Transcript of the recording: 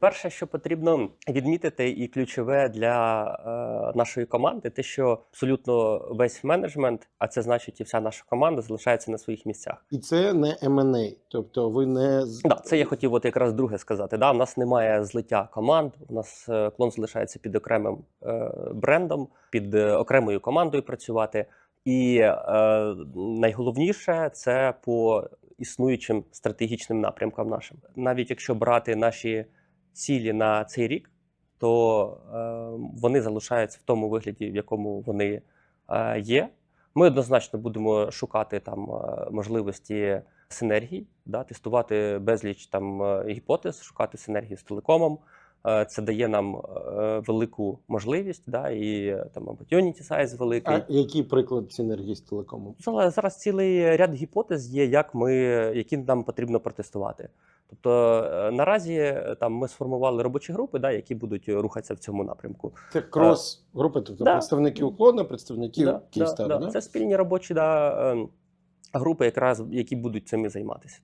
Перше, що потрібно відмітити, і ключове для е, нашої команди, те, що абсолютно весь менеджмент, а це значить і вся наша команда, залишається на своїх місцях. І це не M&A, тобто ви не Да, це я хотів от якраз друге сказати. Да, у нас немає злиття команд. У нас е, клон залишається під окремим е, брендом, під е, окремою командою працювати. І е, найголовніше це по існуючим стратегічним напрямкам нашим. Навіть якщо брати наші цілі на цей рік, то е, вони залишаються в тому вигляді, в якому вони е, є. Ми однозначно будемо шукати там е, можливості синергій, да, тестувати безліч там е, гіпотез, шукати синергії з телекомом. Е, Це дає нам е, велику можливість, да, і е, там opportunity size великий. А який приклад синергії з телекомом? Зараз, цілий ряд гіпотез є, як ми, які нам потрібно протестувати. Тобто наразі там ми сформували робочі групи, да, які будуть рухатися в цьому напрямку. Це крос групи, тобто да. представники уклону, представники Да, да, Київстару. да. Да, Це спільні робочі да, е, групи, якраз які будуть цим займатися.